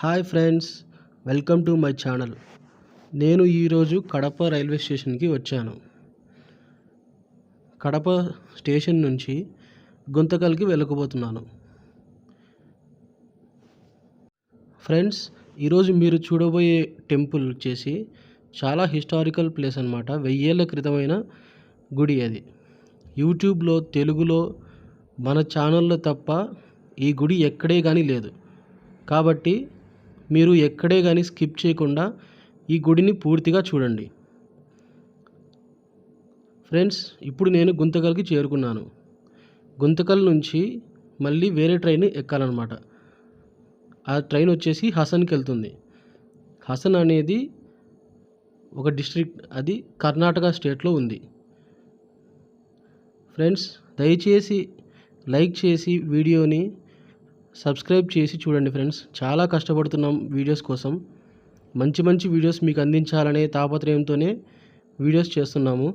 Hi friends welcome to my channel. నేను ఈరోజు Kadapa railway స్టేషన్కి వచ్చాను. కడప స్టేషన్ నుంచి గుంతకల్కి వెళ్ళకపోతున్నాను ఫ్రెండ్స్ ఈరోజు మీరు చూడబోయే టెంపుల్ వచ్చేసి చాలా హిస్టారికల్ ప్లేస్ అనమాట వెయ్యేళ్ళ క్రితమైన గుడి అది. యూట్యూబ్లో తెలుగులో మన ఛానల్లో తప్ప ఈ గుడి ఎక్కడే కానీ లేదు. కాబట్టి మీరు ఎక్కడే కానీ స్కిప్ చేయకుండా ఈ గుడిని పూర్తిగా చూడండి. ఫ్రెండ్స్ ఇప్పుడు నేను గుంతకల్కి చేరుకున్నాను. గుంతకల్ నుంచి మళ్ళీ వేరే ట్రైన్ ఎక్కాలన్నమాట. ఆ ట్రైన్ వచ్చేసి హసన్కి వెళ్తుంది. హసన్ అనేది ఒక డిస్ట్రిక్ట్ అది కర్ణాటక స్టేట్లో ఉంది. ఫ్రెండ్స్ దయచేసి లైక్ చేసి వీడియోని సబ్స్క్రైబ్ చేసి చూడండి ఫ్రెండ్స్. చాలా కష్టపడుతున్నాం వీడియోస్ కోసం. మంచి మంచి వీడియోస్ మీకు అందించాలనే తాపత్రయంతోనే వీడియోస్ చేస్తున్నాము.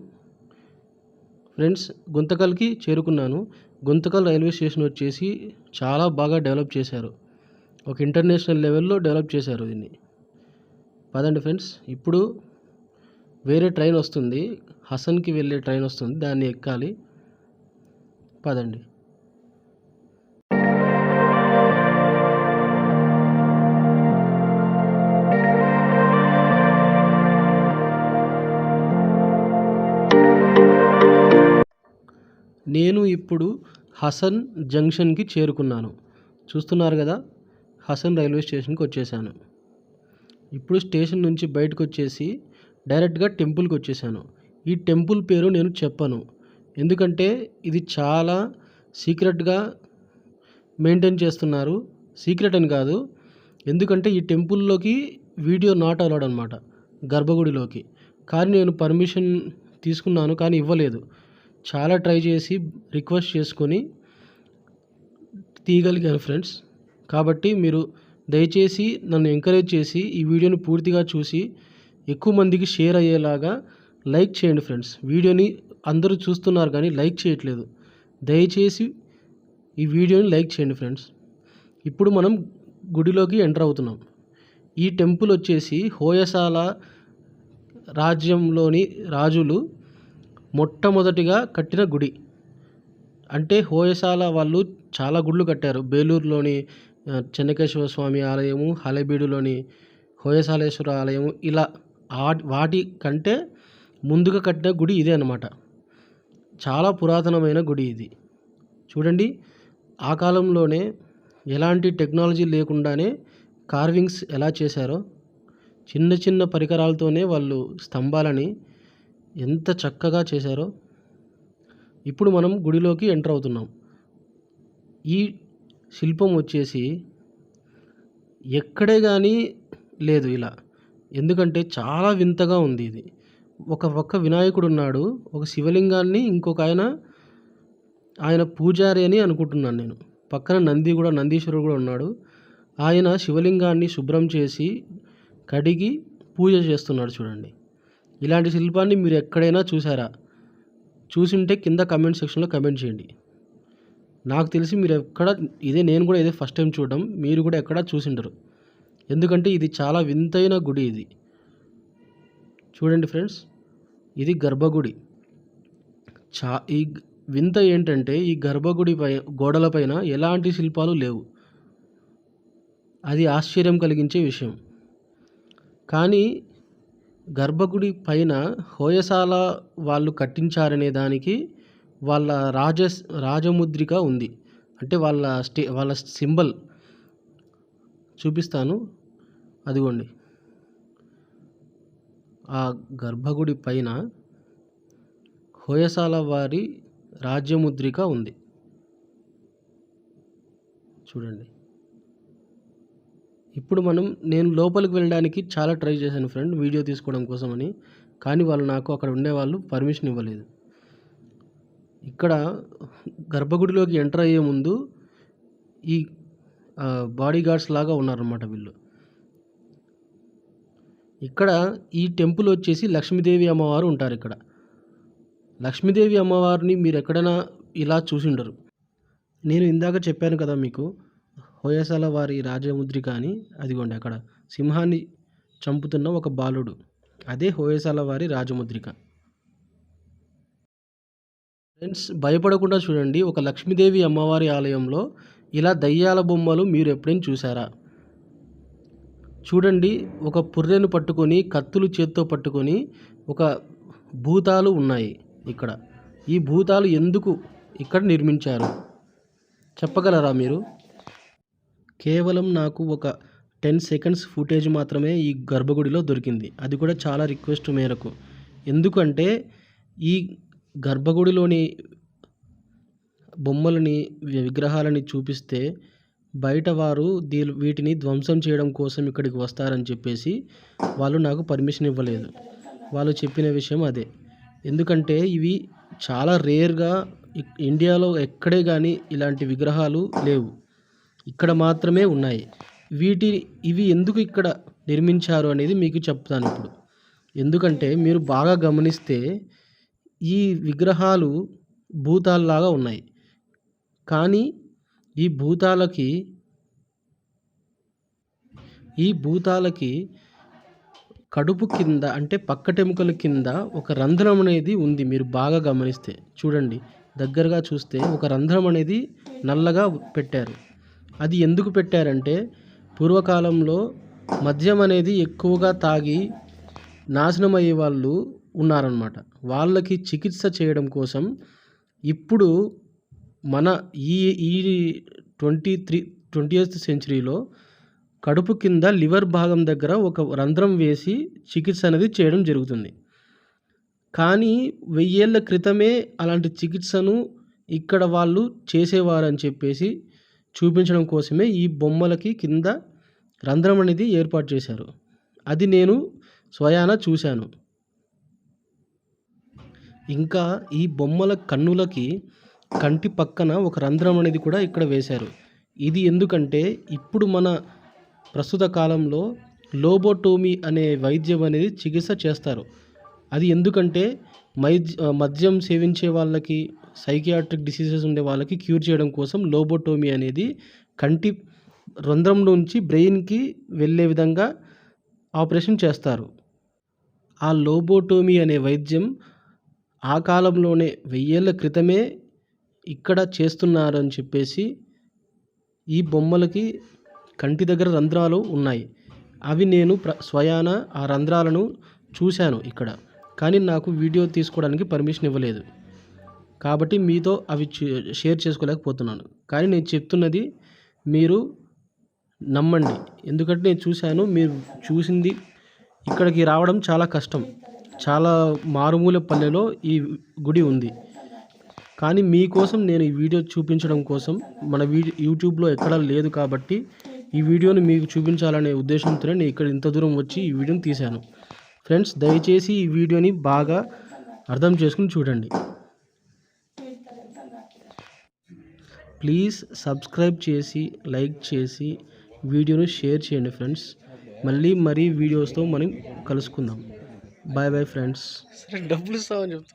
ఫ్రెండ్స్ గుంతకల్కి చేరుకున్నాను. గుంతకల్ రైల్వే స్టేషన్ వచ్చేసి చాలా బాగా డెవలప్ చేశారు. ఒక ఇంటర్నేషనల్ లెవెల్లో డెవలప్ చేశారు దీన్ని. పదండి ఫ్రెండ్స్. ఇప్పుడు వేరే ట్రైన్ వస్తుంది. హసన్కి వెళ్ళే ట్రైన్ వస్తుంది. దాన్ని ఎక్కాలి. పదండి. నేను ఇప్పుడు హసన్ జంక్షన్కి చేరుకున్నాను. చూస్తున్నారు కదా? హసన్ రైల్వే స్టేషన్కి వచ్చేసాను. ఇప్పుడు స్టేషన్ నుంచి బయటకు వచ్చేసి డైరెక్ట్గా టెంపుల్కి వచ్చేసాను. ఈ టెంపుల్ పేరు నేను చెప్పను. ఎందుకంటే ఇది చాలా సీక్రెట్గా మెయింటైన్ చేస్తున్నారు. సీక్రెట్ అని కాదు. ఎందుకంటే ఈ టెంపుల్లోకి వీడియో నాట్ అలౌడ్ అనమాట గర్భగుడిలోకి. కానీ నేను పర్మిషన్ తీసుకున్నాను కానీ ఇవ్వలేదు. చాలా ట్రై చేసి రిక్వెస్ట్ చేసుకొని తీయగలిగాను ఫ్రెండ్స్. కాబట్టి మీరు దయచేసి నన్ను ఎంకరేజ్ చేసి ఈ వీడియోని పూర్తిగా చూసి ఎక్కువ మందికి షేర్ అయ్యేలాగా లైక్ చేయండి ఫ్రెండ్స్. వీడియోని అందరూ చూస్తున్నారు కానీ లైక్ చేయట్లేదు. దయచేసి ఈ వీడియోని లైక్ చేయండి ఫ్రెండ్స్. ఇప్పుడు మనం గుడిలోకి ఎంటర్ అవుతున్నాం. ఈ టెంపుల్ వచ్చేసి హోయసాల రాజ్యంలోని రాజులు మొట్టమొదటిగా కట్టిన గుడి. అంటే హోయసాల వాళ్ళు చాలా గుళ్ళు కట్టారు. బేలూరులోని చెన్నకేశ్వర స్వామి ఆలయము హలబీడులోని హోయసాలేశ్వర ఆలయము ఇలా వాటి కంటే ముందుగా కట్టిన గుడి ఇదే అన్నమాట. చాలా పురాతనమైన గుడి ఇది. చూడండి ఆ కాలంలోనే ఎలాంటి టెక్నాలజీ లేకుండానే కార్వింగ్స్ ఎలా చేశారో చిన్న చిన్న పరికరాలతోనే వాళ్ళు స్తంభాలని ఎంత చక్కగా చేశారో ఇప్పుడు మనం గుడిలోకి ఎంటర్ అవుతున్నాం. ఈ శిల్పం వచ్చేసి ఎక్కడే కానీ లేదు ఇలా. ఎందుకంటే చాలా వింతగా ఉంది ఇది. ఒక పక్క వినాయకుడు ఉన్నాడు ఒక శివలింగాన్ని ఇంకొక ఆయన ఆయన పూజారి అని అనుకుంటున్నాను నేను. పక్కన నంది కూడా నందీశ్వరుడు కూడా ఉన్నాడు. ఆయన శివలింగాన్ని శుభ్రం చేసి కడిగి పూజ చేస్తున్నాడు చూడండి. ఇలాంటి శిల్పాన్ని మీరు ఎక్కడైనా చూసారా? చూసింటే కింద కమెంట్ సెక్షన్లో కమెంట్ చేయండి. నాకు తెలిసి మీరు ఎక్కడ ఇదే నేను కూడా ఇదే ఫస్ట్ టైం చూడడం మీరు కూడా ఎక్కడ చూసిండరు. ఎందుకంటే ఇది చాలా వింతైన గుడి ఇది. చూడండి ఫ్రెండ్స్ ఇది గర్భగుడి. చా ఈ వింత ఏంటంటే ఈ గర్భగుడి పై గోడలపైన ఎలాంటి శిల్పాలు లేవు. అది ఆశ్చర్యం కలిగించే విషయం. కానీ గర్భగుడి పైన హోయసాల వాళ్ళు కట్టించారనే దానికి వాళ్ళ రాజ రాజముద్రిక ఉంది. అంటే వాళ్ళ స్టే వాళ్ళ సింబల్ చూపిస్తాను. అదిగోండి. ఆ గర్భగుడి పైన హోయసాల వారి రాజ్యముద్రిక ఉంది. చూడండి. ఇప్పుడు మనం నేను లోపలికి వెళ్ళడానికి చాలా ట్రై చేశాను ఫ్రెండ్ వీడియో తీసుకోవడం కోసమని. కానీ వాళ్ళు నాకు అక్కడ ఉండేవాళ్ళు పర్మిషన్ ఇవ్వలేదు. ఇక్కడ గర్భగుడిలోకి ఎంటర్ అయ్యే ముందు ఈ బాడీ గార్డ్స్ లాగా ఉన్నారన్నమాట వీళ్ళు. ఇక్కడ ఈ టెంపుల్ వచ్చేసి లక్ష్మీదేవి అమ్మవారు ఉంటారు ఇక్కడ. లక్ష్మీదేవి అమ్మవారిని మీరు ఎక్కడైనా ఇలా చూసిండరు. నేను ఇందాక చెప్పాను కదా మీకు హోయసల వారి రాజముద్రిక అని అదిగోండి అక్కడ. సింహాన్ని చంపుతున్న ఒక బాలుడు. అదే హోయసాల వారి రాజముద్రిక. ఫ్రెండ్స్ భయపడకుండా చూడండి. ఒక లక్ష్మీదేవి అమ్మవారి ఆలయంలో ఇలా దయ్యాల బొమ్మలు మీరు ఎప్పుడైనా చూసారా? చూడండి. ఒక పుర్రెను పట్టుకొని కత్తులు చేత్తో పట్టుకొని ఒక భూతాలు ఉన్నాయి ఇక్కడ. ఈ భూతాలు ఎందుకు ఇక్కడ నిర్మించారు? చెప్పగలరా మీరు? కేవలం నాకు ఒక టెన్ సెకండ్స్ ఫుటేజ్ మాత్రమే ఈ గర్భగుడిలో దొరికింది. అది కూడా చాలా రిక్వెస్ట్ మేరకు. ఎందుకంటే ఈ గర్భగుడిలోని బొమ్మలని విగ్రహాలని చూపిస్తే బయట వారు దీ వీటిని ధ్వంసం చేయడం కోసం ఇక్కడికి వస్తారని చెప్పేసి వాళ్ళు నాకు పర్మిషన్ ఇవ్వలేదు. వాళ్ళు చెప్పిన విషయం అదే. ఎందుకంటే ఇవి చాలా రేర్గా ఇండియాలో ఎక్కడే కానీ ఇలాంటి విగ్రహాలు లేవు. ఇక్కడ మాత్రమే ఉన్నాయి. వీటి ఇవి ఎందుకు ఇక్కడ నిర్మించారు అనేది మీకు చెప్తాను ఇప్పుడు. ఎందుకంటే మీరు బాగా గమనిస్తే ఈ విగ్రహాలు భూతాల్లాగా ఉన్నాయి. కానీ ఈ భూతాలకి ఈ భూతాలకి కడుపు కింద అంటే పక్కటెముకల కింద ఒక రంధ్రం అనేది ఉంది మీరు బాగా గమనిస్తే. చూడండి దగ్గరగా చూస్తే ఒక రంధ్రం అనేది నల్లగా పెట్టారు. అది ఎందుకు పెట్టారంటే పూర్వకాలంలో మద్యం అనేది ఎక్కువగా తాగి నాశనం అయ్యే వాళ్ళు ఉన్నారనమాట వాళ్ళకి చికిత్స చేయడం కోసం ఇప్పుడు మన ఈ ఈ ట్వంటీ త్రీ ట్వంటీ ఎయిత్ సెంచరీలో కడుపు కింద లివర్ భాగం దగ్గర ఒక రంధ్రం వేసి చికిత్స అనేది చేయడం జరుగుతుంది. కానీ వెయ్యేళ్ళ క్రితమే అలాంటి చికిత్సను ఇక్కడ వాళ్ళు చేసేవారని చెప్పేసి చూపించడం కోసమే ఈ బొమ్మలకి కింద రంధ్రం అనేది ఏర్పాటు చేశారు. అది నేను స్వయాన చూశాను. ఇంకా ఈ బొమ్మల కన్నులకి కంటి పక్కన ఒక రంధ్రం అనేది కూడా ఇక్కడ వేశారు. ఇది ఎందుకంటే ఇప్పుడు మన ప్రస్తుత కాలంలో లోబోటోమీ అనే వైద్యం అనేది చికిత్స చేస్తారు. అది ఎందుకంటే మైద్య మద్యం సేవించే వాళ్ళకి సైకియాట్రిక్ డిసీజెస్ ఉండే వాళ్ళకి క్యూర్ చేయడం కోసం లోబోటోమీ అనేది కంటి రంధ్రంలోంచి బ్రెయిన్కి వెళ్ళే విధంగా ఆపరేషన్ చేస్తారు. ఆ లోబోటోమీ అనే వైద్యం ఆ కాలంలోనే వెయ్యేళ్ళ క్రితమే ఇక్కడ చేస్తున్నారు అని చెప్పేసి ఈ బొమ్మలకి కంటి దగ్గర రంధ్రాలు ఉన్నాయి. అవి నేను ప్ర స్వయాన ఆ రంధ్రాలను చూశాను ఇక్కడ. కానీ నాకు వీడియో తీసుకోవడానికి పర్మిషన్ ఇవ్వలేదు. కాబట్టి మీతో అవి షేర్ చేసుకోలేకపోతున్నాను. కానీ నేను చెప్తున్నది మీరు నమ్మండి. ఎందుకంటే నేను చూశాను మీరు చూసింది ఇక్కడికి రావడం చాలా కష్టం. చాలా మారుమూల పల్లెలో ఈ గుడి ఉంది. కానీ మీకోసం నేను ఈ వీడియో చూపించడం కోసం మన వీడియో యూట్యూబ్లో ఎక్కడా లేదు కాబట్టి ఈ వీడియోని మీకు చూపించాలనే ఉద్దేశంతోనే నేను ఇక్కడ ఇంత దూరం వచ్చి ఈ వీడియోని తీశాను. ఫ్రెండ్స్ దయచేసి ఈ వీడియోని బాగా అర్థం చేసుకుని చూడండి. ప్లీజ్ సబ్స్క్రైబ్ చేసి లైక్ చేసి వీడియోను షేర్ చేయండి ఫ్రెండ్స్. మళ్ళీ మరీ వీడియోస్తో మనం కలుసుకుందాం. Bye bye friends. సరే డబ్బులు ఇస్తామని చెప్తా